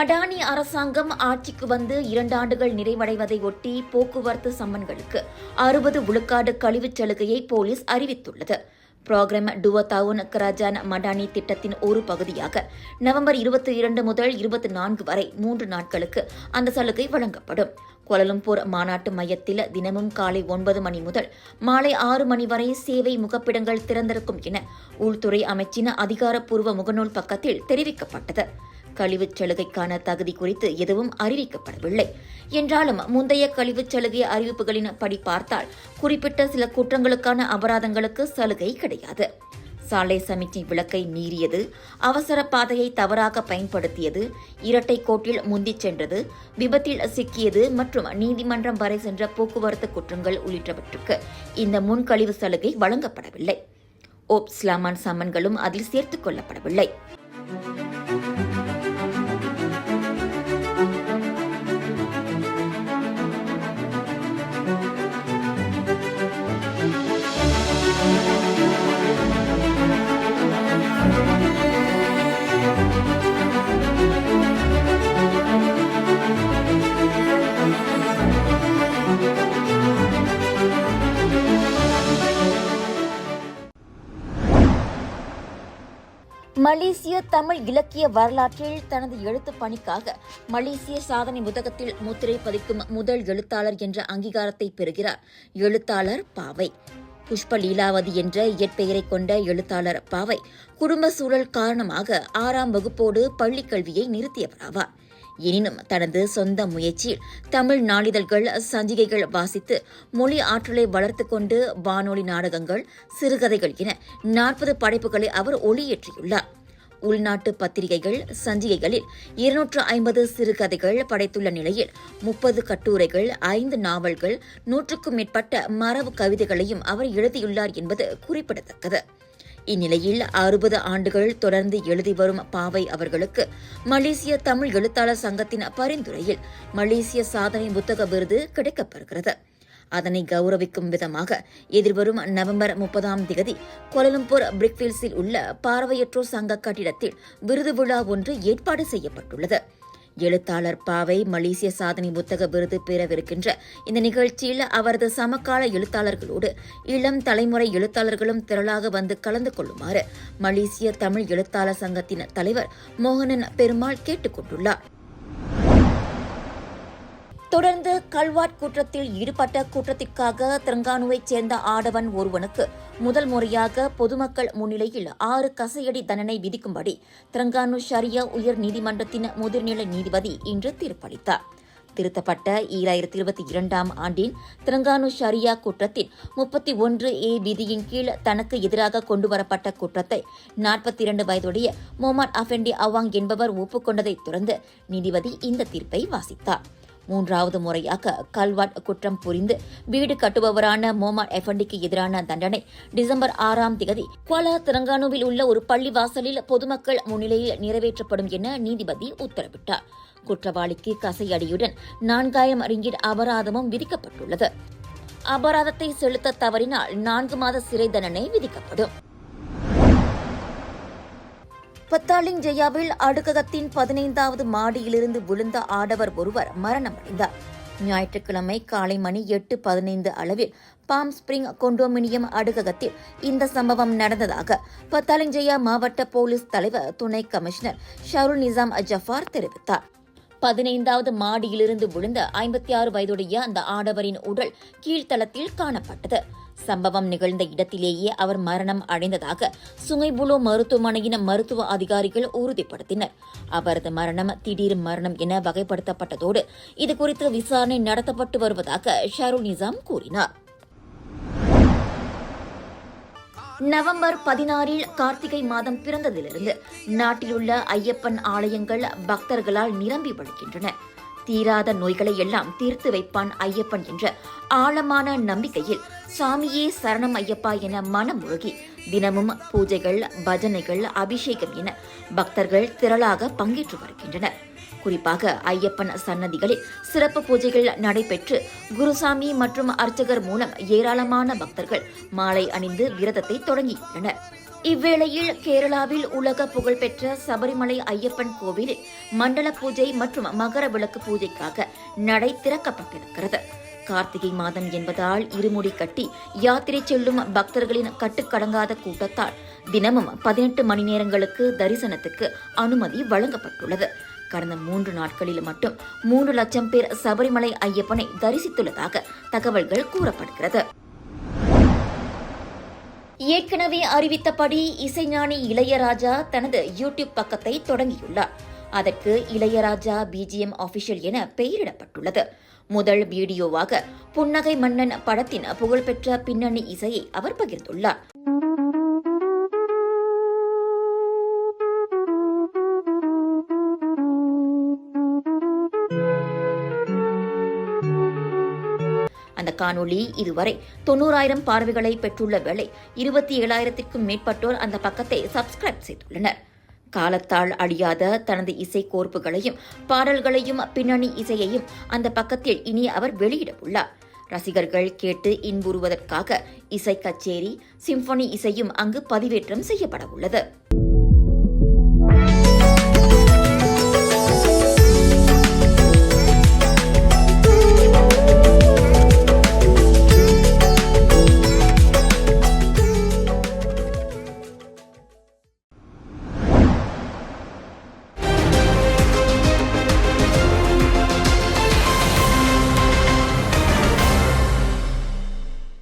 மடானி அரசாங்கம் ஆட்சிக்கு வந்து இரண்டு ஆண்டுகள் நிறைவடைவதை ஒட்டி போக்குவரத்து சம்மன்களுக்கு அறுபது விழுக்காடு கழிவுச் சலுகையை போலீஸ் அறிவித்துள்ளது. புரோகிராம் டுவதாவுன் கராஜான் மடானி திட்டத்தின் ஒரு பகுதியாக நவம்பர் இருபத்தி இரண்டு முதல் இருபத்தி நான்கு வரை மூன்று நாட்களுக்கு அந்த சலுகை வழங்கப்படும். கோலலம்பூர் மாநாட்டு மையத்தில் தினமும் காலை ஒன்பது மணி முதல் மாலை ஆறு மணி வரை சேவை முகப்பிடங்கள் திறந்திருக்கும் என உள்துறை அமைச்சின் அதிகாரப்பூர்வ முகநூல் பக்கத்தில் தெரிவிக்கப்பட்டது. கழிவுச் சலுகைக்கான தகுதி குறித்து எதுவும் அறிவிக்கப்படவில்லை. என்றாலும் முந்தைய கழிவுச் சலுகை அறிவிப்புகளின் படி பார்த்தால் குறிப்பிட்ட சில குற்றங்களுக்கான அபராதங்களுக்கு சலுகை கிடையாது. சாலை சமிக்ஞை விளக்கை மீறியது அவசர பாதையை தவறாக பயன்படுத்தியது இரட்டை கோட்டில் முந்திச் சென்றது விபத்தில் சிக்கியது மற்றும் நீதிமன்றம் வரை சென்ற போக்குவரத்து குற்றங்கள் உள்ளிட்டவற்றுக்கு இந்த முன்கழிவு சலுகை வழங்கப்படவில்லை. ஓப் ஸ்லாமான் சம்மன்களும் அதில் சேர்த்துக் கொள்ளப்படவில்லை. மலேசிய தமிழ் இலக்கிய வரலாற்றில் தனது எழுத்துப் பணிக்காக மலேசிய சாதனை புத்தகத்தில் முத்திரை பதிக்கும் முதல் எழுத்தாளர் என்ற அங்கீகாரத்தை பெறுகிறார். எழுத்தாளர் பாவை. புஷ்ப லீலாவதி என்ற இயற்பெயரை கொண்ட எழுத்தாளர் பாவை குடும்ப சூழல் காரணமாக ஆறாம் வகுப்போடு பள்ளிக் கல்வியை நிறுத்தியவராவார் எனினும் தனது சொந்த முயற்சியில் தமிழ் நாளிதழ்கள் சஞ்சிகைகள் வாசித்து மொழி ஆற்றலை வளர்த்துக் கொண்டு வானொலி நாடகங்கள் சிறுகதைகள் என நாற்பது படைப்புகளை அவர் ஒளியேற்றியுள்ளார். உள்நாட்டு பத்திரிகைகள் சஞ்சிகைகளில் இருநூற்று ஐம்பது சிறுகதைகள் படைத்துள்ள நிலையில் முப்பது கட்டுரைகள் ஐந்து நாவல்கள் நூற்றுக்கும் மேற்பட்ட மரபு கவிதைகளையும் அவர் எழுதியுள்ளார் என்பது குறிப்பிடத்தக்கது. இந்நிலையில் அறுபது ஆண்டுகள் தொடர்ந்து எழுதி வரும் பாவை அவர்களுக்கு மலேசிய தமிழ் எழுத்தாளர் சங்கத்தின் பரிந்துரையில் மலேசிய சாதனை புத்தக விருது கிடைக்கப்பெறுகிறது அதனை கௌரவிக்கும் விதமாக எதிர்வரும் நவம்பர் முப்பதாம் தேதி கோலலம்பூர் பிரிக்ஃபீல்ஸில் உள்ள பார்வையற்றோர் சங்க கட்டிடத்தில் விருது விழா ஒன்று ஏற்பாடு செய்யப்பட்டுள்ளது. எழுத்தாளர் பாவை மலேசிய சாதனை புத்தக விருது பெறவிருக்கின்ற இந்த நிகழ்ச்சியில் அவரது சமகால எழுத்தாளர்களோடு இளம் தலைமுறை எழுத்தாளர்களும் திரளாக வந்து கலந்து கொள்ளுமாறு மலேசிய தமிழ் எழுத்தாளர் சங்கத்தின் தலைவர் மோகனன் பெருமாள் கேட்டுக் கொண்டுள்ளார் தொடர்ந்து கல்வாட் குற்றத்தில் ஈடுபட்ட குற்றத்திற்காக திருங்கானுவைச் சேர்ந்த ஆடவன் ஒருவனுக்கு முதல் முறையாக பொதுமக்கள் முன்னிலையில் ஆறு கசையடி தண்டனை விதிக்கும்படி திருங்கானு ஷரியா உயர் நீதிமன்றத்தின் முதிர்நிலை நீதிபதி இன்று தீர்ப்பளித்தார். திருத்தப்பட்ட ஈராயிரத்தி இருபத்தி இரண்டாம் ஆண்டின் திருங்கானு ஷரியா குற்றத்தின் முப்பத்தி ஒன்று ஏ விதியின் கீழ் தனக்கு எதிராக கொண்டுவரப்பட்ட குற்றத்தை நாற்பத்தி இரண்டு வயதுடைய மொஹமட் அஃபெண்டி அவாங் என்பவர் ஒப்புக்கொண்டதைத் தொடர்ந்து நீதிபதி இந்த தீர்ப்பை வாசித்தார். மூன்றாவது முறையாக கல்வாட் குற்றம் புரிந்து வீடு கட்டுபவரான மோமான் எஃபண்டிக்கு எதிரான தண்டனை. டிசம்பர் ஆறாம் தேதி குவாலா திரங்கானுவில் உள்ள ஒரு பள்ளி வாசலில் பொதுமக்கள் முன்னிலையில் நிறைவேற்றப்படும் என நீதிபதி உத்தரவிட்டார். குற்றவாளிக்கு கசையடியுடன் நான்காயிரம் ரிங்கிட் அபராதமும் விதிக்கப்பட்டுள்ளது. அபராதத்தை செலுத்த தவறினால் நான்கு மாத சிறை தண்டனை விதிக்கப்படும். பத்தாலிங் ஜெயாவில் அடுக்ககத்தின் பதினைந்தாவது மாடியிலிருந்து விழுந்த ஆடவர் ஒருவர் மரணமடைந்தார். ஞாயிற்றுக்கிழமை காலை மணி எட்டு பதினைந்து அளவில் பாம் ஸ்பிரிங் கொண்டோமினியம் அடுக்ககத்தில் இந்த சம்பவம் நடந்ததாக பத்தாலிஞ்சயா மாவட்ட போலீஸ் தலைவர் துணை கமிஷனர் ஷருல் நிசாம் ஜஃபார் தெரிவித்தார். பதினைந்தாவது மாடியிலிருந்து விழுந்த ஐம்பத்தி ஆறு வயதுடைய அந்த ஆடவரின் உடல் கீழ்த்தளத்தில் காணப்பட்டது. சம்பவம் நிகழ்ந்த இடத்திலேயே அவர் மரணம் அடைந்ததாக சுங்கைபுலோ மருத்துவமனையின் மருத்துவ அதிகாரிகள் உறுதிப்படுத்தினர். அவரது மரணம் திடீர் மரணம் என வகைப்படுத்தப்பட்டதோடு இதுகுறித்து விசாரணை நடத்தப்பட்டு வருவதாக ஷருல் நிசாம் கூறினார். நவம்பர் பதினாறில் கார்த்திகை மாதம் பிறந்ததிலிருந்து நாட்டிலுள்ள ஐயப்பன் ஆலயங்கள் பக்தர்களால் நிரம்பி வழிகின்றன தீராத நோய்களை எல்லாம் தீர்த்து வைப்பான் ஐயப்பன் என்ற ஆழமான நம்பிக்கையில் சாமியே சரணம் ஐயப்பா என மனமுழுகி தினமும் பூஜைகள் பஜனைகள் அபிஷேகம் என பக்தர்கள் திரளாக பங்கேற்று வருகின்றனர். குறிப்பாக ஐயப்பன் சன்னதிகளில் சிறப்பு பூஜைகள் நடைபெற்று குருசாமி மற்றும் அர்ச்சகர் மூலம் ஏராளமான பக்தர்கள் மாலை அணிந்து விரதத்தை தொடங்கியுள்ளனர். இவ்வேளையில் கேரளாவில் உலக புகழ்பெற்ற சபரிமலை ஐயப்பன் கோவிலில் மண்டல பூஜை மற்றும் மகர விளக்கு பூஜைக்காக நடை திறக்கப்பட்டிருக்கிறது. கார்த்திகை மாதம் என்பதால் இருமுடி கட்டி யாத்திரை செல்லும் பக்தர்களின் கட்டுக்கடங்காத கூட்டத்தால் தினமும் பதினெட்டு மணி நேரங்களுக்கு தரிசனத்துக்கு அனுமதி வழங்கப்பட்டுள்ளது. கடந்த மூன்று நாட்களில் மட்டும் மூன்று லட்சம் பேர் சபரிமலை ஐயப்பனை தரிசித்துள்ளதாக தகவல்கள் கூறப்படுகிறது. ஏற்கனவே அறிவித்தபடி இசைஞானி இளையராஜா தனது யூடியூப் பக்கத்தை தொடங்கியுள்ளார். அதற்கு இளையராஜா பிஜிஎம் ஆபிஷியல் என பெயரிடப்பட்டுள்ளது. முதல் வீடியோவாக புன்னகை மன்னன் படத்தின் புகழ்பெற்ற பின்னணி இசையை அவர் பகிர்ந்துள்ளார். அந்த காணொளி இதுவரை தொண்ணூறாயிரம் பார்வைகளை பெற்றுள்ள வேளை இருபத்தி ஏழாயிரத்திற்கும் மேற்பட்டோர் அந்த பக்கத்தை சப்ஸ்கிரைப் செய்துள்ளனர். காலத்தால் அழியாத தனது இசை கோர்ப்புகளையும் பாடல்களையும் பின்னணி இசையையும் அந்த பக்கத்தில் இனி அவர் வெளியிட உள்ளார். ரசிகர்கள் கேட்டு இன்புறுவதற்காக இசை கச்சேரி சிம்பொனி இசையும் அங்கு பதிவேற்றம் செய்யப்பட உள்ளது.